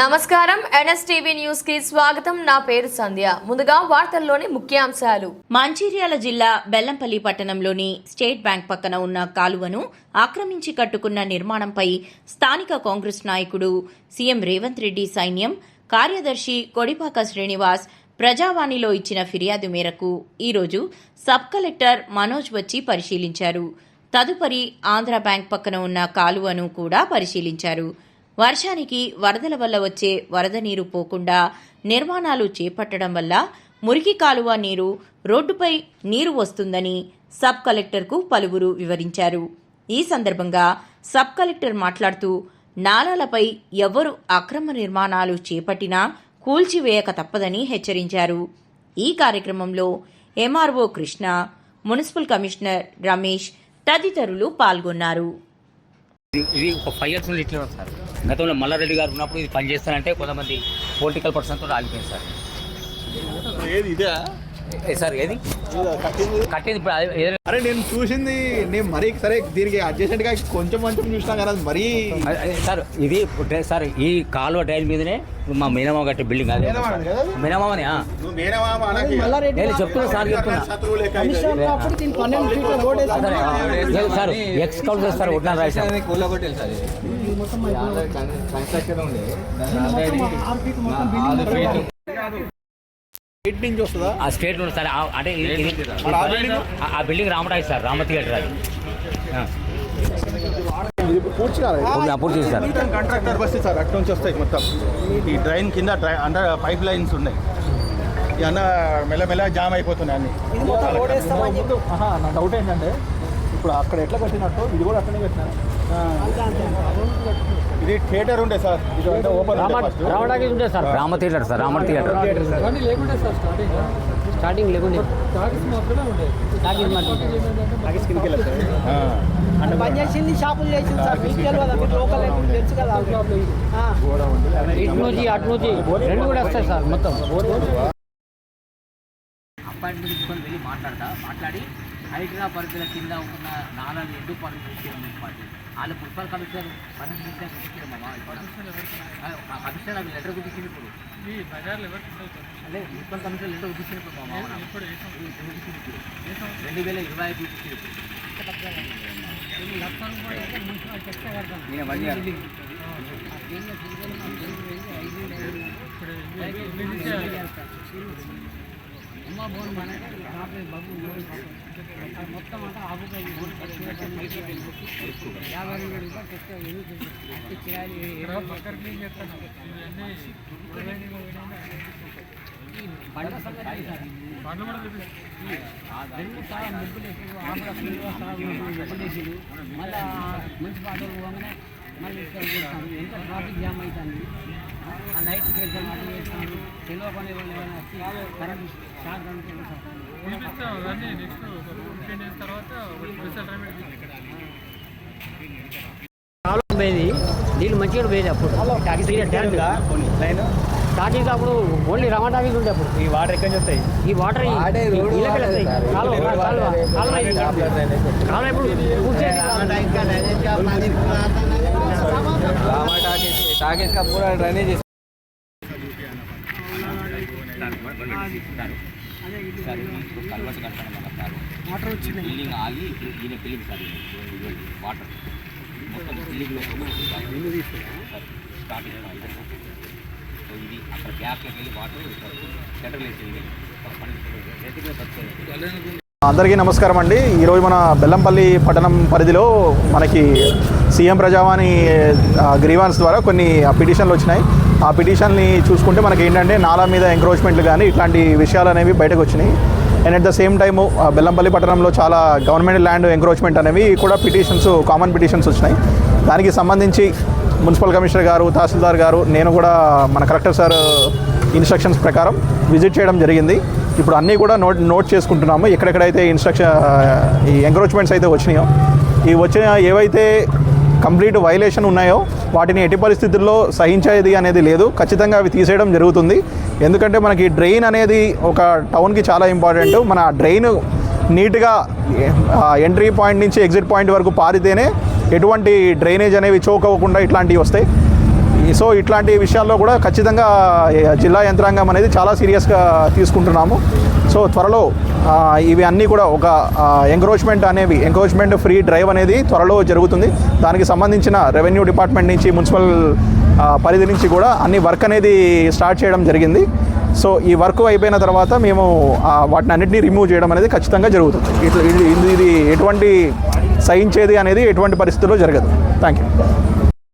నమస్కారం. ఎన్ఎస్టీవీ న్యూస్కి స్వాగతం. నా పేరు సంధ్య. ముందుగా వార్తల్లోని ముఖ్యాంశాలు. మంచిర్యాల జిల్లా బెల్లంపల్లి పట్టణంలోని స్టేట్ బ్యాంక్ పక్కన ఉన్న కాలువను ఆక్రమించి కట్టుకున్న నిర్మాణంపై స్థానిక కాంగ్రెస్ నాయకుడు సీఎం రేవంత్ రెడ్డి సైన్యం కార్యదర్శి కొడిపాక శ్రీనివాస్ ప్రజావాణిలో ఇచ్చిన ఫిర్యాదు మేరకు ఈరోజు సబ్ కలెక్టర్ మనోజ్ వచ్చి పరిశీలించారు. తదుపరి ఆంధ్ర బ్యాంక్ పక్కన ఉన్న కాలువను కూడా పరిశీలించారు. వర్షానికి వరదల వల్ల వచ్చే వరద నీరు పోకుండా నిర్మాణాలు చేపట్టడం వల్ల మురికి కాలువ నీరు రోడ్డుపై నీరు వస్తుందని సబ్ కలెక్టర్కు పలువురు వివరించారు. ఈ సందర్భంగా సబ్ కలెక్టర్ మాట్లాడుతూ నాలాలపై ఎవరు అక్రమ నిర్మాణాలు చేపట్టినా కూల్చివేయక తప్పదని హెచ్చరించారు. ఈ కార్యక్రమంలో MRO Krishna municipal commissioner Ramesh తదితరులు పాల్గొన్నారు. ఇది ఒక ఫైవ్ ఇయర్స్ నుండి ఇట్లే సార్. గతంలో మల్లారెడ్డి గారు ఉన్నప్పుడు ఇది పనిచేస్తానంటే కొంతమంది పొలిటికల్ పర్సన్తో ఆగిపోయింది సార్. ఏది ఇదే? సార్ ఏది? ఇదా కట్టింది ఇప్పుడు అరే నేను చూసింది నేను మరీ సరే దీనికి అడ్జస్టెంట్గా కొంచెం కొంచెం చూసినా కదా మరీ సార్ ఇది సార్ ఈ కాలువ డ్రైన్ మీదనే మా మీనమామ కట్టే బిల్డింగ్ అదే? మీనమామని ఆ. నువ్వు మేనమామ అనకి నేను చెప్తున్నా సార్ చెప్తున్నా. సార్ ఎక్స్ కౌన్సిలర్ సార్ ఉన్నా రాయి సార్ ఎయిట్ నుంచి వస్తుందా? ఆ స్టేట్ ఉంది సార్ ఆ- అంటే ఇది- ఇది- మరి ఆ బిల్డింగ్ ఆ- ఆ building Ramaraju sir Rama theatre అది. ఇది పూర్తి అప్పుడు చూసి సార్. కాంట్రాక్టర్ బస్ సార్ అటు నుంచి వస్తాయి మొత్తం. ఈ డ్రైన్ కింద డ్రై అండర్ పైప్ లైన్స్ ఉన్నాయి. ఈ అన్న మెల్లమెల్ల జామ్ అయిపోతున్నాయి అన్ని. డౌట్ ఏంటంటే ఇప్పుడు అక్కడ ఎట్లా కట్టినట్టు? ఇది కూడా అట్లనే కట్టినారు ఇది థియేటర్ ఉండే సార్. ఇది అంటే ఓపెన్ ఉండే first. Rama theatre sir Rama theatre. Starting లేకుండే టాకీస్ కిందకి వెళ్ళొచ్చు. ఆ. పని చేసింది షాపులు చేసింది సార్. మీకు తెలియదా మీరు లోకల్ తెలుసు కదా ఆ. ఇటు నుంచి అటు నుంచి రెండు కూడా వస్తాయి సార్ మొత్తం. అపాయింట్మెంట్ తీసుకొని వెళ్ళి మాట్లాడతా. మాట్లాడి హైడ్రా పరిధిల కింద ఉన్న నాలుగు ఎందుకు ఇచ్చారు మున్సిపాలిటీ వాళ్ళు మున్సిపల్ కమిషనర్ పర్మిషన్ ఇచ్చారు కమిషనర్ అవి లెటర్ గుర్తించింది ఇప్పుడు అదే మున్సిపల్ కమిషనర్ లెటర్ ఇప్పుడు ఇప్పుడు రెండు వేల ఇరవై ఐదు ఇచ్చింది నేను వన్ ఇయర్ మొత్తం అంతా ఆపుకోండి యాభై రెండు బండ్ల సంగతి రెండు ముగ్గులు ముగ్గులు మళ్ళీ మున్సిపాలిటీ పోగానే మళ్ళీ చేస్తాను ఎంత ట్రాఫిక్ జామ్ అవుతుంది? ఆ లైట్ వాళ్ళు ఏమైనా వచ్చి కరెంట్ షార్ట్ పోయేది. నీళ్ళు మంచిగా పోయేది అప్పుడు. స్టార్టింగ్ అప్పుడు ఓన్లీ రమా టాకీస్ ఉండే అప్పుడు. ఈ వాటర్ ఎక్కడి నుంచి వస్తాయి? ఈ వాటర్ ఈ ఇళ్ళకి వెళ్తాయి. కాలువ కాలువ కాలువ ఇది. కాలువ ఇప్పుడు పూర్తి వాటర్ వచ్చింది బిల్డింగ్ ఆగి ఇప్పుడు ఈయన బిల్డింగ్ సార్ ఇది. ఇది వాటర్ మొత్తం బిల్డింగ్లో సార్ స్టార్టింగ్ సో ఇది అక్కడ గ్యాప్లోకి వెళ్ళి వాటర్ సెంటర్ వేసి రేటింగ్ తక్కువ అందరికీ నమస్కారం అండి. ఈరోజు మన బెల్లంపల్లి పట్టణం పరిధిలో మనకి సీఎం ప్రజావాణి గ్రీవాన్స్ ద్వారా కొన్ని పిటిషన్లు వచ్చినాయి. ఆ పిటిషన్ని చూసుకుంటే మనకి ఏంటంటే నాలా మీద ఎంక్రోచ్మెంట్లు కానీ ఇట్లాంటి విషయాలు అనేవి బయటకు వచ్చినాయి. And at the same time Bellampalli పట్టణంలో చాలా గవర్నమెంట్ ల్యాండ్ ఎంక్రోచ్మెంట్ అనేవి కూడా పిటిషన్స్ కామన్ పిటిషన్స్ వచ్చినాయి. దానికి సంబంధించి మున్సిపల్ కమిషనర్ గారు తహసీల్దార్ గారు నేను కూడా మన కలెక్టర్ సార్ ఇన్స్ట్రక్షన్స్ ప్రకారం విజిట్ చేయడం జరిగింది. ఇప్పుడు అన్నీ కూడా నోట్ నోట్ చేసుకుంటున్నాము. ఎక్కడెక్కడైతే ఇన్స్ట్రక్షన్ ఈ ఎంక్రోచ్మెంట్స్ అయితే వచ్చినాయో ఈ వచ్చిన ఏవైతే కంప్లీట్ వైలేషన్ ఉన్నాయో వాటిని ఎట్టి పరిస్థితుల్లో సహించేది అనేది లేదు. ఖచ్చితంగా అవి తీసేయడం జరుగుతుంది. ఎందుకంటే మనకి డ్రైన్ అనేది ఒక టౌన్కి చాలా ఇంపార్టెంట్ మన డ్రైన్ నీట్గా ఎంట్రీ పాయింట్ నుంచి ఎగ్జిట్ పాయింట్ వరకు పారితేనే ఎటువంటి డ్రైనేజ్ అనేవి చోక్ అవ్వకుండా ఇట్లాంటివి వస్తాయి. సో ఇట్లాంటి విషయాల్లో కూడా ఖచ్చితంగా జిల్లా యంత్రాంగం అనేది చాలా సీరియస్గా తీసుకుంటున్నాము. సో త్వరలో ఇవి అన్నీ కూడా ఒక ఎంక్రోచ్మెంట్ అనేవి ఎంక్రోచ్మెంట్ ఫ్రీ డ్రైవ్ అనేది త్వరలో జరుగుతుంది. దానికి సంబంధించిన రెవెన్యూ డిపార్ట్మెంట్ నుంచి మున్సిపల్ పరిధి నుంచి కూడా అన్ని వర్క్ అనేది స్టార్ట్ చేయడం జరిగింది. సో ఈ వర్క్ అయిపోయిన తర్వాత మేము వాటిని అన్నింటినీ రిమూవ్ చేయడం అనేది ఖచ్చితంగా జరుగుతుంది. ఇట్లా ఇది ఇది- ఇది ఎటువంటి సహించేది అనేది ఎటువంటి పరిస్థితుల్లో జరగదు. Thank you